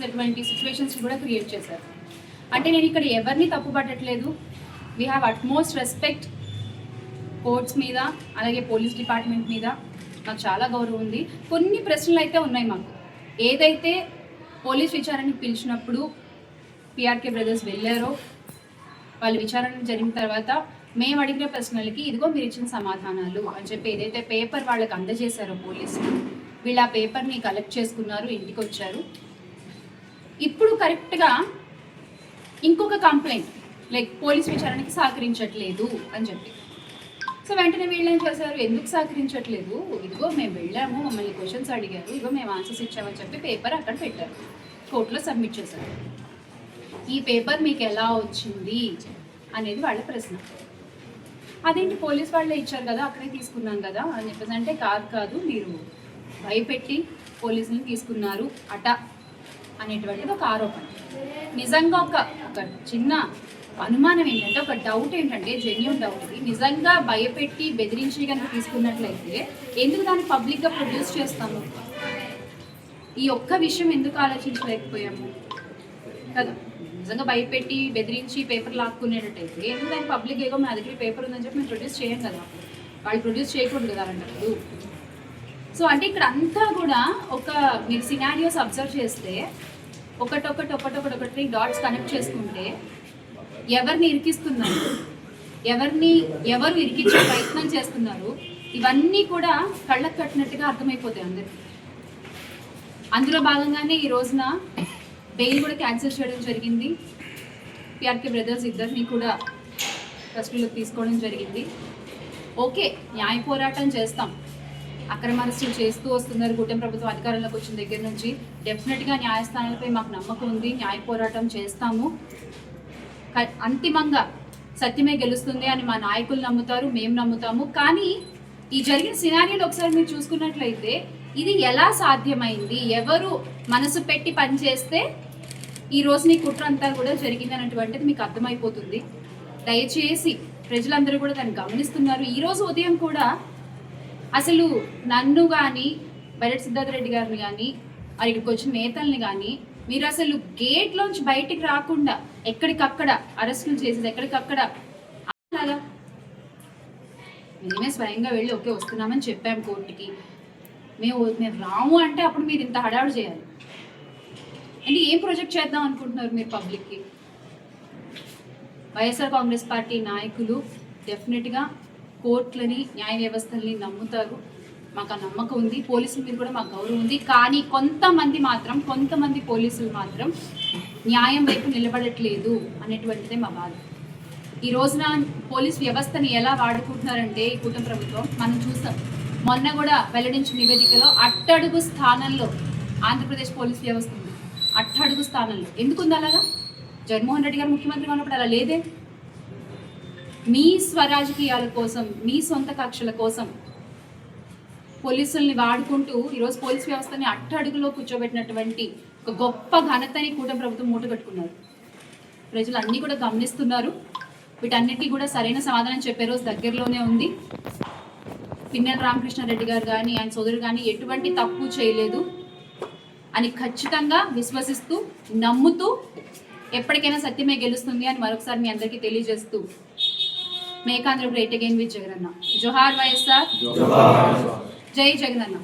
చేసేటువంటి సిచ్యువేషన్స్ కూడా క్రియేట్ చేశారు. అంటే నేను ఇక్కడ ఎవరిని తప్పుపట్టట్లేదు we have utmost respect courts మీద అలాగే పోలీస్ డిపార్ట్మెంట్ మీద. నాకు చాలా గౌరవం ఉంది. కొన్ని ప్రశ్నలు అయితే ఉన్నాయి మాకు. ఏదైతే పోలీస్ విచారణకి పిలిచినప్పుడు పిఆర్కే బ్రదర్స్ వెళ్ళారో వాళ్ళు విచారణ జరిగిన తర్వాత మేము అడిగిన ప్రశ్నలకి ఇదిగో మీరు ఇచ్చిన సమాధానాలు అని చెప్పి ఏదైతే పేపర్ వాళ్ళకి అందజేశారో పోలీసులు వీళ్ళు ఆ పేపర్ని కలెక్ట్ చేసుకున్నారు ఇంటికి వచ్చారు ఇప్పుడు కరెక్ట్గా ఇంకొక కంప్లైంట్ లైక్ పోలీస్ విచారణకి సహకరించట్లేదు అని చెప్పి. సో వెంటనే వీళ్ళు ఏం చేశారు? ఎందుకు సహకరించట్లేదు? ఇదిగో మేము వెళ్ళాము మమ్మల్ని క్వశ్చన్స్ అడిగారు ఇదిగో మేము ఆన్సర్స్ ఇచ్చామని చెప్పి పేపర్ అక్కడ పెట్టారు. కోర్టులో సబ్మిట్ చేశారు. ఈ పేపర్ మీకు ఎలా వచ్చింది? అనేది వాళ్ళ ప్రశ్న. అదేంటి పోలీస్ వాళ్ళే ఇచ్చారు కదా అక్కడే తీసుకున్నాం కదా అని చెప్పేసి అంటే కాదు కాదు మీరు భయపెట్టి పోలీసులను తీసుకున్నారు అట. అనేటువంటిది ఒక ఆరోపణ. నిజంగా ఒక ఒక చిన్న అనుమానం ఏంటంటే ఒక డౌట్ ఏంటంటే జెన్యున్ డౌట్ ఇది. నిజంగా భయపెట్టి బెదిరించి కనుక తీసుకున్నట్లయితే ఎందుకు దాన్ని పబ్లిక్గా ప్రొడ్యూస్ చేస్తాము? ఈ ఒక్క విషయం ఎందుకు ఆలోచించలేకపోయాము? కదా. నిజంగా భయపెట్టి బెదిరించి పేపర్ లాక్కునేటట్టయితే ఎందుకు దాన్ని పబ్లిక్ ఏగో మా దగ్గర పేపర్ ఉందని చెప్పి మేము ప్రొడ్యూస్ చేయం కదా. వాళ్ళు ప్రొడ్యూస్ చేయకూడదు కదా అలాంటప్పుడు సో అంటే ఇక్కడ అంతా కూడా ఒక మీరు సినారియోస్ అబ్జర్వ్ చేస్తే ఒకటొకటి ఒకటొకటి ఒకటి డాట్స్ కనెక్ట్ చేసుకుంటే ఎవరిని ఇరికిస్తున్నారు? ఎవరిని ఎవరు ఇరికించే ప్రయత్నం చేస్తున్నారు? ఇవన్నీ కూడా కళ్ళకు కట్టినట్టుగా అర్థమైపోతాయి అందరికి. అందులో భాగంగానే ఈ రోజున బెయిల్ కూడా క్యాన్సిల్ చేయడం జరిగింది. పిఆర్కే బ్రదర్స్ ఇద్దరిని కూడా కస్టడీలోకి తీసుకోవడం జరిగింది. ఓకే న్యాయ పోరాటం చేస్తాం. అక్రమ అరెస్టులు చేస్తూ వస్తున్నారు. కూటమి ప్రభుత్వం అధికారంలోకి వచ్చిన దగ్గర నుంచి డెఫినెట్గా న్యాయస్థానాలపై మాకు నమ్మకం ఉంది. న్యాయ పోరాటం చేస్తాము. అంతిమంగా సత్యమే గెలుస్తుంది అని మా నాయకులు నమ్ముతారు. మేము నమ్ముతాము. కానీ ఈ జరిగిన సినారియోలు ఒకసారి మీరు చూసుకున్నట్లయితే ఇది ఎలా సాధ్యమైంది? ఎవరు మనసు పెట్టి పనిచేస్తే ఈ రోజు నీ కుట్ర అంతా కూడా జరిగింది అన్నటువంటిది మీకు అర్థమైపోతుంది. దయచేసి ప్రజలందరూ కూడా దాన్ని గమనిస్తున్నారు. ఈ రోజు ఉదయం కూడా అసలు నన్ను కానీ బైరెట్ సిద్ధార్థ రెడ్డి గారిని కానీ మరి ఇక్కడికి వచ్చిన నేతల్ని కానీ మీరు అసలు గేట్లోంచి బయటికి రాకుండా ఎక్కడికక్కడ అరెస్టులు చేసేది ఎక్కడికక్కడ? అలాగా మేమే స్వయంగా వెళ్ళి ఓకే వస్తున్నామని చెప్పాం కోర్టుకి. మేము మేము రాము అంటే అప్పుడు మీరు ఇంత హడావుడు చేయాలి. అంటే ఏం ప్రొజెక్ట్ చేద్దాం అనుకుంటున్నారు మీరు పబ్లిక్కి వైఎస్ఆర్ కాంగ్రెస్ పార్టీ నాయకులు డెఫినెట్గా కోర్టులని న్యాయ వ్యవస్థల్ని నమ్ముతారు. మాకు ఆ నమ్మకం ఉంది. పోలీసుల మీద కూడా మాకు గౌరవం ఉంది. కానీ కొంతమంది మాత్రం కొంతమంది పోలీసులు మాత్రం న్యాయం వైపు నిలబడట్లేదు అనేటువంటిదే మా బాధ. ఈ రోజున పోలీస్ వ్యవస్థని ఎలా వాడుకుంటున్నారంటే ఈ కూటమి ప్రభుత్వం మనం చూస్తాం మొన్న కూడా వెల్లడించిన నివేదికలో అట్టడుగు స్థానంలో ఆంధ్రప్రదేశ్ పోలీస్ వ్యవస్థ ఉంది. అట్టడుగు స్థానంలో. ఎందుకు ఉంది అలాగా? జగన్మోహన్ రెడ్డి గారు ముఖ్యమంత్రిగా ఉన్నప్పుడు అలా లేదే? మీ స్వరాజకీయాల కోసం మీ సొంత కక్షల కోసం పోలీసుల్ని వాడుకుంటూ ఈరోజు పోలీస్ వ్యవస్థని అట్టడుగులో కూర్చోబెట్టినటువంటి ఒక గొప్ప ఘనతని కూటమి ప్రభుత్వం మూటగట్టుకున్నారు ప్రజలు అన్నీ కూడా గమనిస్తున్నారు. వీటన్నిటికీ కూడా సరైన సమాధానం చెప్పే రోజు దగ్గరలోనే ఉంది. పిన్నెల రామకృష్ణారెడ్డి గారు కానీ ఆయన సోదరుడు కానీ ఎటువంటి తప్పు చేయలేదు అని ఖచ్చితంగా విశ్వసిస్తూ నమ్ముతూ ఎప్పటికైనా సత్యమే గెలుస్తుంది అని మరొకసారి మీ అందరికీ తెలియజేస్తూ మేకాంధ్ర గ్రేట్ అగైన్ విత్ జగనన్న జోహార్ వైఎస్ఆర్ జై జగనన్న